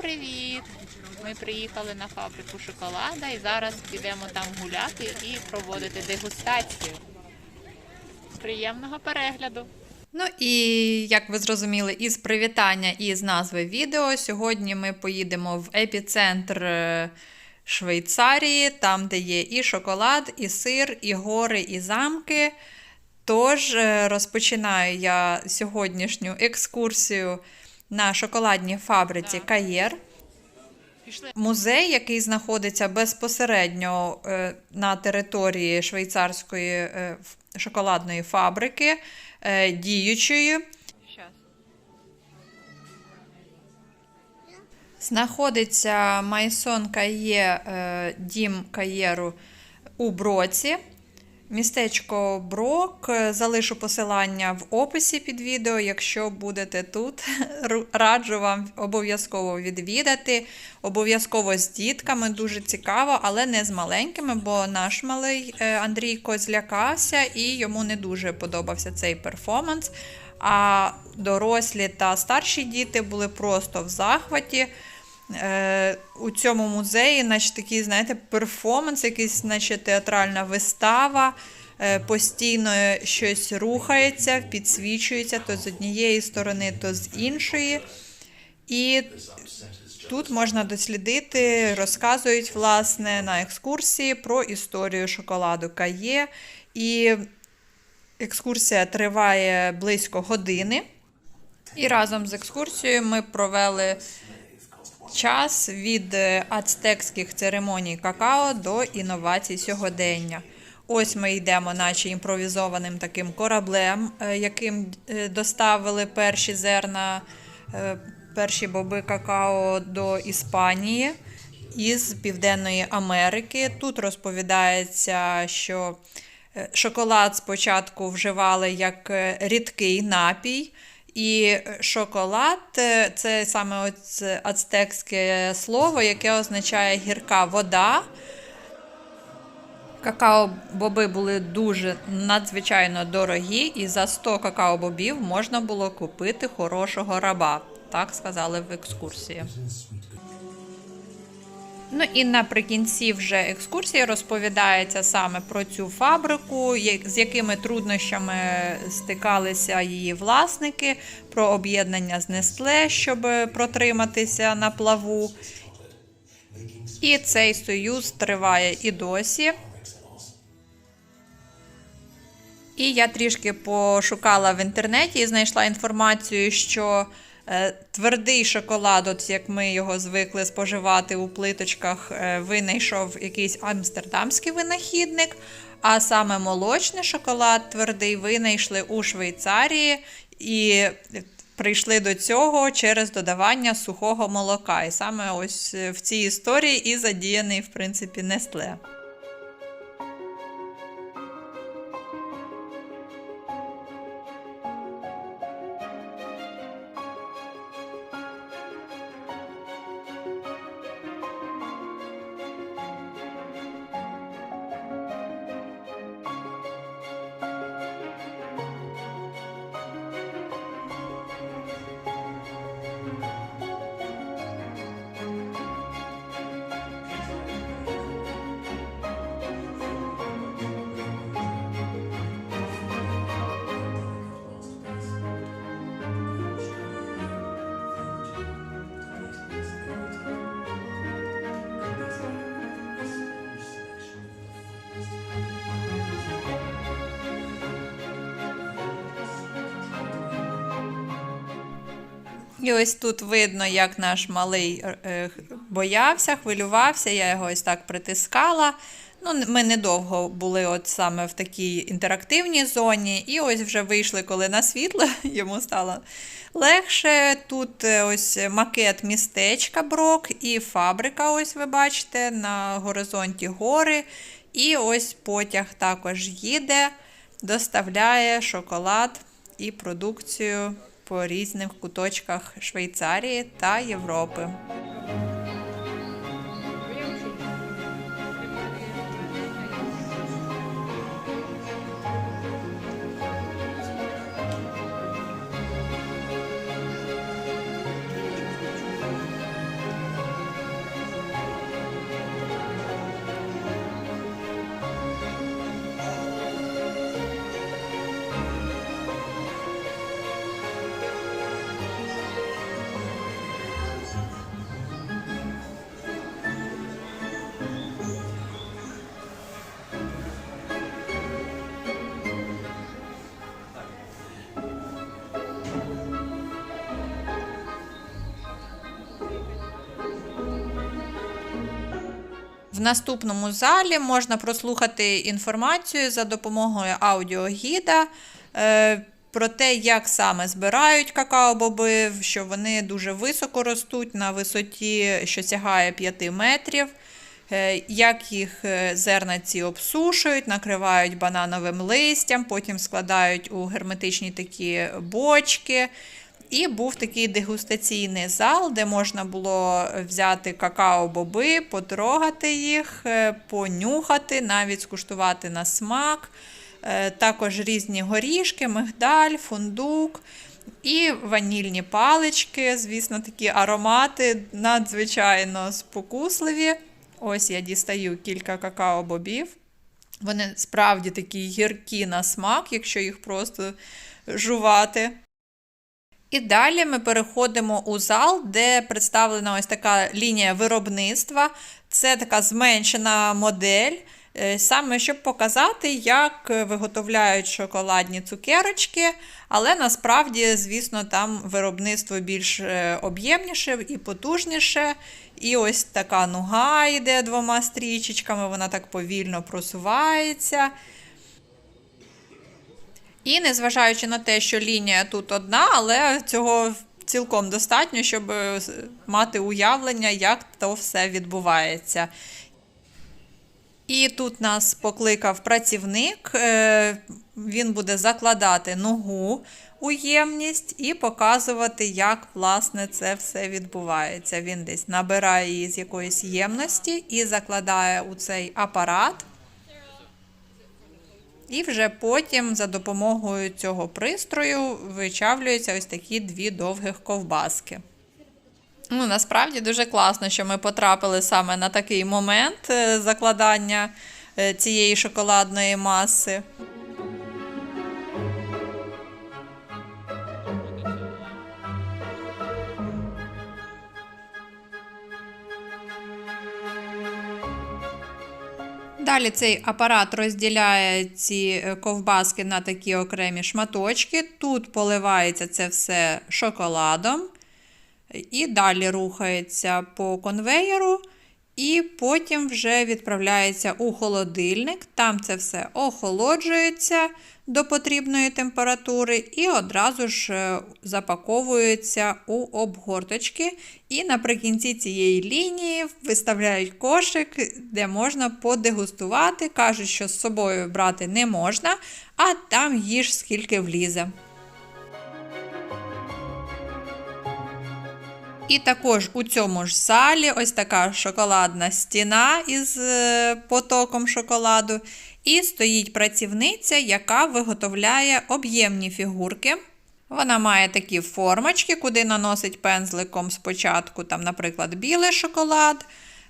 привіт! Ми приїхали на фабрику шоколада і зараз підемо там гуляти і проводити дегустацію. Приємного перегляду! Ну і як ви зрозуміли, із привітання і з назви відео, сьогодні ми поїдемо в епіцентр е, Швейцарії, там, де є і шоколад, і сир, і гори, і замки. Тож е, розпочинаю я сьогоднішню екскурсію на шоколадній фабриці Каєр. Музей, який знаходиться безпосередньо е, на території швейцарської е, шоколадної фабрики, е, діючої. Знаходиться Майсон Кає, дім Каєру у Броці. Містечко Брок. Залишу посилання в описі під відео. Якщо будете тут, раджу вам обов'язково відвідати. Обов'язково з дітками, дуже цікаво, але не з маленькими, бо наш малий е, Андрійко злякався і йому не дуже подобався цей перформанс. А дорослі та старші діти були просто в захваті. Е, у цьому музеї, наче такий, знаєте, перформанс, якийсь, наче театральна вистава. Е, постійно щось рухається, підсвічується то з однієї сторони, то з іншої. І тут можна дослідити, розказують власне на екскурсії про історію шоколаду Кає. І екскурсія триває близько години. І разом з екскурсією ми провели час від е, ацтекських церемоній какао до інновацій сьогодення. Ось ми йдемо, наче імпровізованим таким кораблем, е, яким е, доставили перші зерна, перші боби какао до Іспанії із Південної Америки. Тут розповідається, що шоколад спочатку вживали як рідкий напій. І шоколад це саме ацтекське слово, яке означає гірка вода. Какао-боби були дуже надзвичайно дорогі, і за 100 какао-бобів можна було купити хорошого раба. Так сказали в екскурсії. Ну і наприкінці вже екскурсії розповідається саме про цю фабрику, з якими труднощами стикалися її власники, про об'єднання з Нестле, щоб протриматися на плаву. І цей союз триває і досі. І я трішки пошукала в інтернеті і знайшла інформацію, що твердий шоколад, от як ми його звикли споживати у плиточках, е, винайшов якийсь амстердамський винахідник. А саме молочний шоколад твердий винайшли у Швейцарії і прийшли до цього через додавання сухого молока. І саме ось е, в цій історії і задіяний, в принципі, Нестле. І ось тут видно, як наш малий е, боявся, хвилювався, я його ось так притискала. Ну, ми недовго були от саме в такій інтерактивній зоні, і ось вже вийшли, коли на світло, йому стало легше. Тут е, ось макет містечка Брок і фабрика, ось ви бачите, на горизонті гори. І ось потяг також їде, доставляє шоколад і продукцію по різних куточках Швейцарії та Європи. В наступному залі можна прослухати інформацію за допомогою аудіогіда е, про те, як саме збирають какао-боби, що вони дуже високо ростуть на висоті, що сягає 5 метрів. Е, Як їх е, зерна ці обсушують, накривають банановим листям, потім складають у герметичні такі бочки. І був такий дегустаційний зал, де можна було взяти какао-боби, потрогати їх, е, понюхати, навіть скуштувати на смак. Е, Також різні горішки, мигдаль, фундук і ванільні палички. Звісно, такі аромати надзвичайно спокусливі. Ось я дістаю кілька какао-бобів. Вони справді такі гіркі на смак, якщо їх просто жувати. І далі ми переходимо у зал, де представлена ось така лінія виробництва. Це така зменшена модель, е, саме щоб показати, як виготовляють шоколадні цукерочки. Але насправді, звісно, там виробництво більш е, об'ємніше і потужніше. І ось така нуга йде двома стрічечками, вона так повільно просувається. І незважаючи на те, що лінія тут одна, але цього цілком достатньо, щоб е, мати уявлення, як то все відбувається. І тут нас покликав працівник, е, він буде закладати ногу у ємність і показувати, як власне це все відбувається. Він десь набирає її з якоїсь ємності і закладає у цей апарат. І вже потім за допомогою цього пристрою вичавлюються ось такі дві довгих ковбаски. Ну, насправді дуже класно, що ми потрапили саме на такий момент е, закладання е, цієї шоколадної маси. Далі цей апарат розділяє ці е, ковбаски на такі окремі шматочки. Тут поливається це все шоколадом. І далі рухається по конвеєру, і потім вже відправляється у холодильник. Там це все охолоджується до потрібної температури, і одразу ж е, запаковується у обгорточки. І наприкінці цієї лінії виставляють кошик, де можна подегустувати. Кажуть, що з собою брати не можна, а там їж скільки влізе. І також у цьому ж залі ось така шоколадна стіна із е, потоком шоколаду. І стоїть працівниця, яка виготовляє об'ємні фігурки. Вона має такі формочки, куди наносить пензликом спочатку, там, наприклад, білий шоколад.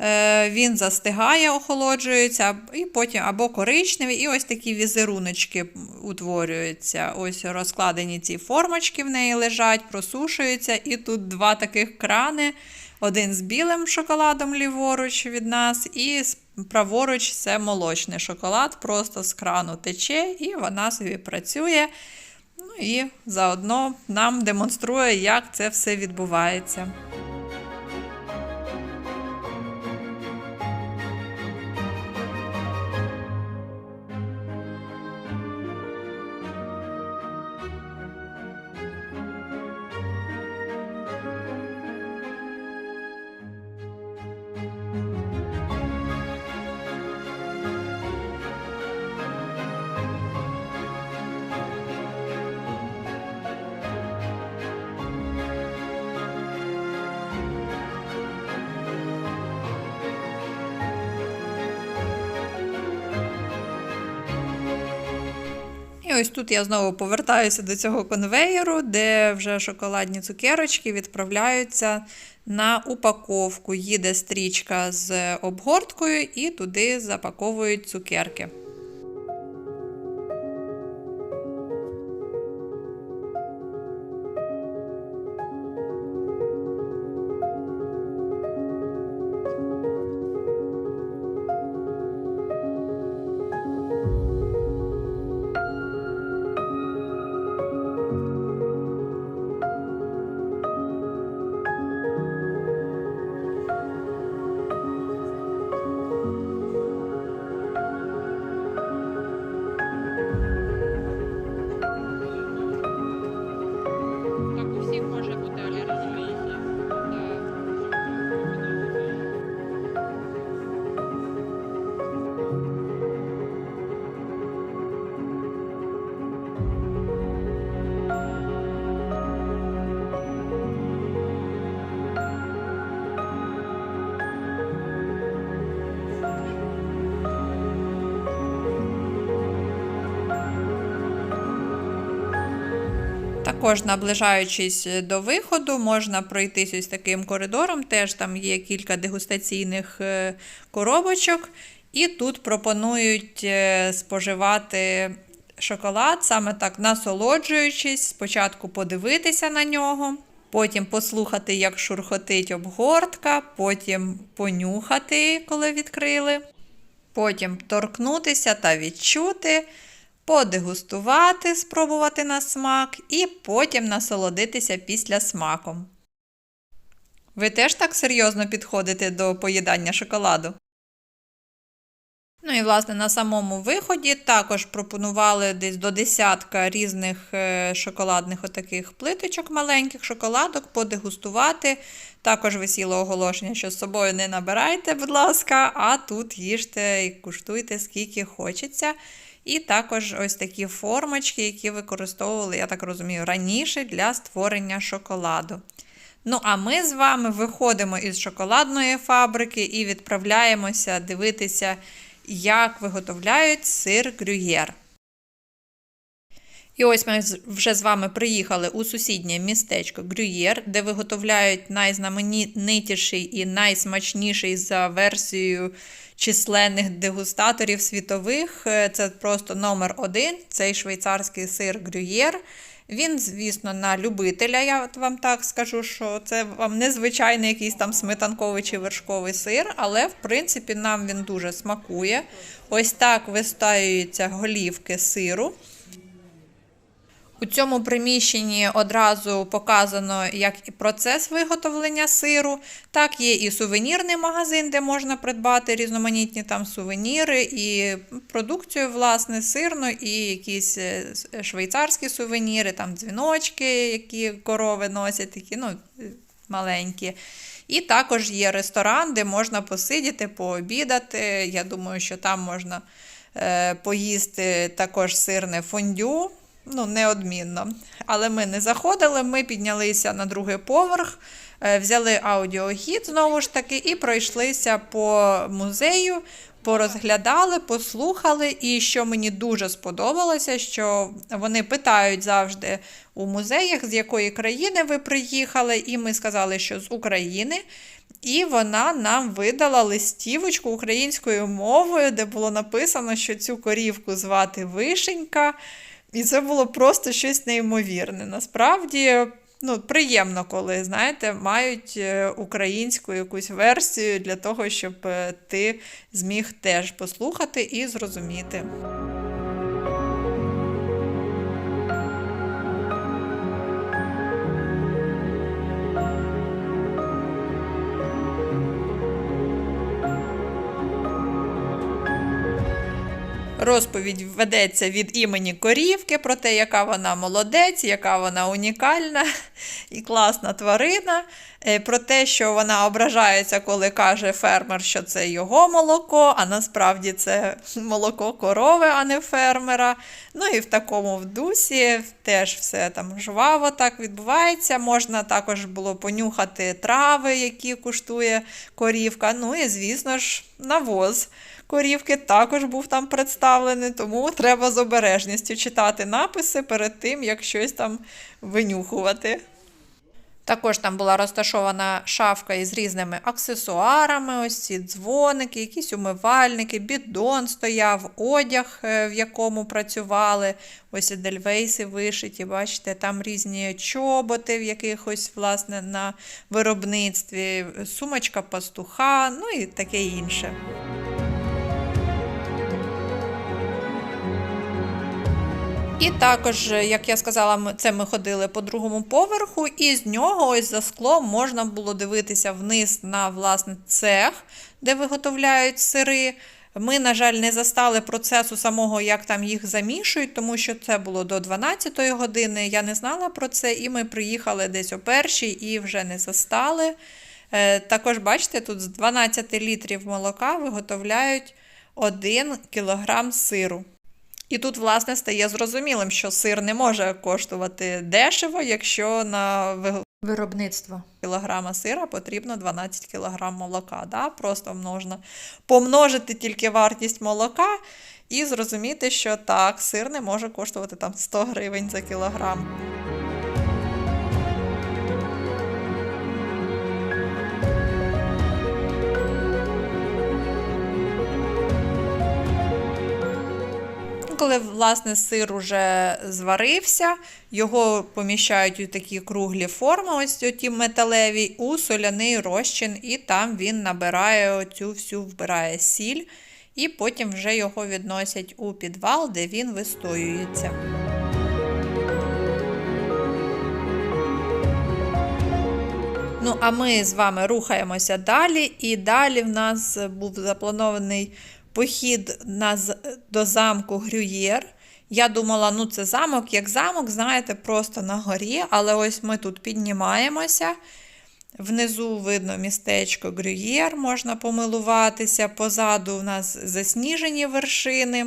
Е, Він застигає, охолоджується, і потім або коричневий, і ось такі візеруночки утворюються. Ось розкладені ці формочки в неї лежать, просушуються. І тут два таких крани: один з білим шоколадом ліворуч від нас, і праворуч це молочний шоколад, просто з крану тече, і вона собі працює. Ну і заодно нам демонструє, як це все відбувається. Ось тут я знову повертаюся до цього конвеєру, де вже шоколадні цукерочки відправляються на упаковку. Їде стрічка з обгорткою і туди запаковують цукерки. Також, наближаючись до виходу, можна пройтись ось таким коридором. Теж там є кілька дегустаційних е, коробочок. І тут пропонують е, споживати шоколад, саме так насолоджуючись, спочатку подивитися на нього, потім послухати, як шурхотить обгортка, потім понюхати, коли відкрили, потім торкнутися та відчути, подегустувати, спробувати на смак, і потім насолодитися після смаком. Ви теж так серйозно підходите до поїдання шоколаду? Ну і власне на самому виході також пропонували десь до десятка різних е, шоколадних отаких плиточок маленьких шоколадок подегустувати. Також висіло оголошення, що з собою не набирайте, будь ласка, а тут їжте і куштуйте скільки хочеться. І також ось такі формочки, які використовували, я так розумію, раніше для створення шоколаду. Ну, а ми з вами виходимо із шоколадної фабрики і відправляємося дивитися, як виготовляють сир грюєр. І ось ми вже з вами приїхали у сусіднє містечко Грюєр, де виготовляють найзнаменитіший і найсмачніший за версією численних дегустаторів світових. Е, Це просто номер один, цей швейцарський сир Грюєр. Він, звісно, на любителя, я вам так скажу, що це вам не звичайний якийсь там сметанковий чи вершковий сир, але в принципі нам він дуже смакує. Ось так вистаюються голівки сиру. У цьому приміщенні одразу показано як і процес виготовлення сиру, так є і сувенірний магазин, де можна придбати різноманітні там сувеніри і продукцію, власне, сирну, і якісь е, швейцарські сувеніри, там дзвіночки, які корови носять, такі ну, е, маленькі. І також є ресторан, де можна посидіти, пообідати. Я думаю, що там можна е, поїсти також сирне фондю. Ну, неодмінно. Але ми не заходили, ми піднялися на другий поверх, е, взяли аудіогід знову ж таки, і пройшлися по музею, порозглядали, послухали. І що мені дуже сподобалося, що вони питають завжди у музеях, з якої країни ви приїхали, і ми сказали, що з України. І вона нам видала листівочку українською мовою, де було написано, що цю корівку звати Вишенька. І це було просто щось неймовірне. Насправді, ну, приємно, коли, знаєте, мають е, українську якусь версію для того, щоб е, ти зміг теж послухати і зрозуміти. Розповідь ведеться від імені корівки про те, яка вона молодець, яка вона унікальна і класна тварина. Е, Про те, що вона ображається, коли каже фермер, що це його молоко, а насправді це молоко корови, а не фермера. Ну і в такому в дусі теж все там жваво так відбувається. Можна також було понюхати трави, які куштує корівка. Ну і, звісно ж, навоз корівки також був там представлений, тому треба з обережністю читати написи перед тим, як щось там винюхувати. Також там була розташована шафка із різними аксесуарами, ось ці дзвоники, якісь умивальники, бідон стояв, одяг, е, в якому працювали. Ось едельвейси вишиті, бачите, там різні чоботи в якихось, власне, на виробництві, сумочка пастуха, ну і таке інше. І також, е, як я сказала, це ми ходили по другому поверху, і з нього ось за склом можна було дивитися вниз на власне цех, де виготовляють сири. Ми, на жаль, не застали процесу самого, як там їх замішують, тому що це було до 12 години. Я не знала про це, і ми приїхали десь о першій і вже не застали. Е, Також, бачите, тут з 12 літрів молока виготовляють 1 кілограм сиру. І тут, власне, стає зрозумілим, що сир не може коштувати дешево, якщо на виробництво кілограма сира потрібно 12 кілограм молока. Да? Просто можна помножити тільки вартість молока і зрозуміти, що так, сир не може коштувати там 100 гривень за кілограм. Коли власне сир уже зварився, його поміщають у такі круглі форми, ось ті металеві, у соляний розчин, і там він набирає оцю всю вбирає сіль, і потім вже його відносять у підвал, де він вистоюється. Ну, а ми з вами рухаємося далі. І далі в нас був запланований похід на, до замку Грюєр. Я думала, ну це замок як замок, знаєте, просто на горі. Але ось ми тут піднімаємося. Внизу видно містечко Грюєр, можна помилуватися. Позаду у нас засніжені вершини.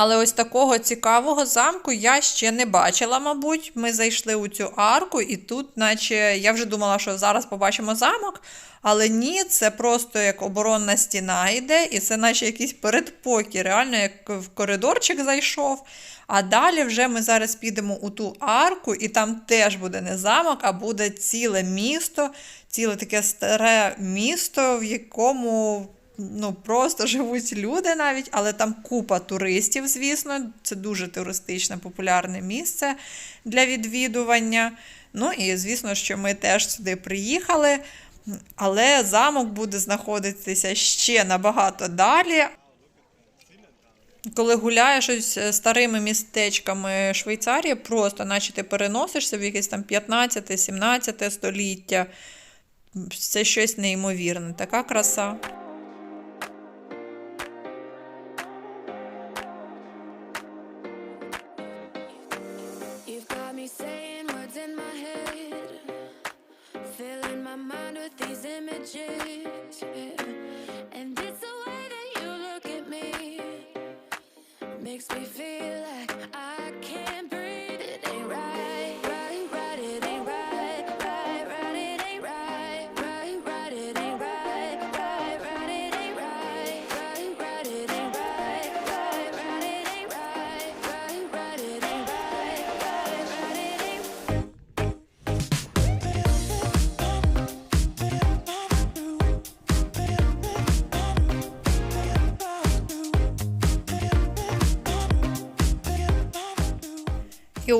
Але ось такого цікавого замку я ще не бачила, мабуть. Ми зайшли у цю арку, і тут, наче я вже думала, що зараз побачимо замок. Але ні, це просто як оборонна стіна йде, і це наче якийсь передпокій, реально як в коридорчик зайшов. А далі вже ми зараз підемо у ту арку, і там теж буде не замок, а буде ціле місто, ціле таке старе місто, в якому ну, просто живуть люди навіть, але там купа туристів, звісно. Це дуже туристичне, популярне місце для відвідування. Ну і звісно, що ми теж сюди приїхали. Але замок буде знаходитися ще набагато далі. Коли гуляєш ось е, старими містечками Швейцарії, просто наче ти переносишся в якесь там 15-17 століття. Це щось неймовірне, така краса.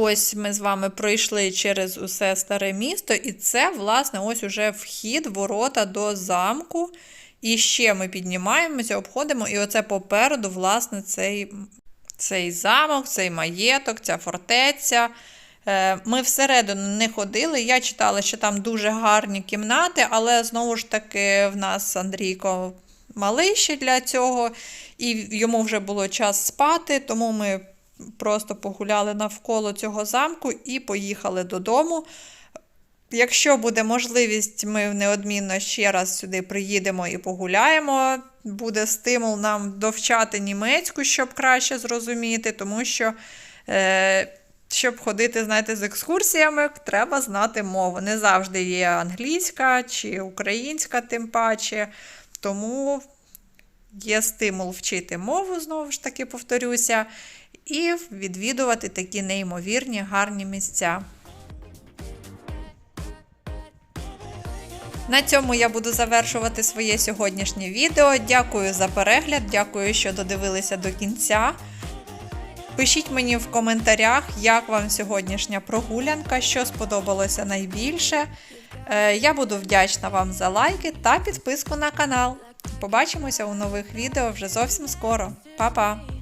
Ось ми з вами пройшли через усе старе місто, і це, власне, ось уже вхід, ворота до замку. І ще ми піднімаємося, обходимо, і оце попереду, власне, цей, цей замок, цей маєток, ця фортеця. Е, Ми всередину не ходили. Я читала, що там дуже гарні кімнати, але знову ж таки в нас Андрійко малий ще для цього, і йому вже було час спати, тому ми просто погуляли навколо цього замку і поїхали додому. Якщо буде можливість, ми неодмінно ще раз сюди приїдемо і погуляємо. Буде стимул нам довчати німецьку, щоб краще зрозуміти, тому що, е, щоб ходити, знаєте, з екскурсіями, треба знати мову. Не завжди є англійська чи українська, тим паче. Тому є стимул вчити мову, знову ж таки, повторюся, і відвідувати такі неймовірні гарні місця. На цьому я буду завершувати своє сьогоднішнє відео. Дякую за перегляд, дякую, що додивилися до кінця. Пишіть мені в коментарях, як вам сьогоднішня прогулянка, що сподобалося найбільше. Е, Я буду вдячна вам за лайки та підписку на канал. Побачимося у нових відео вже зовсім скоро. Па-па!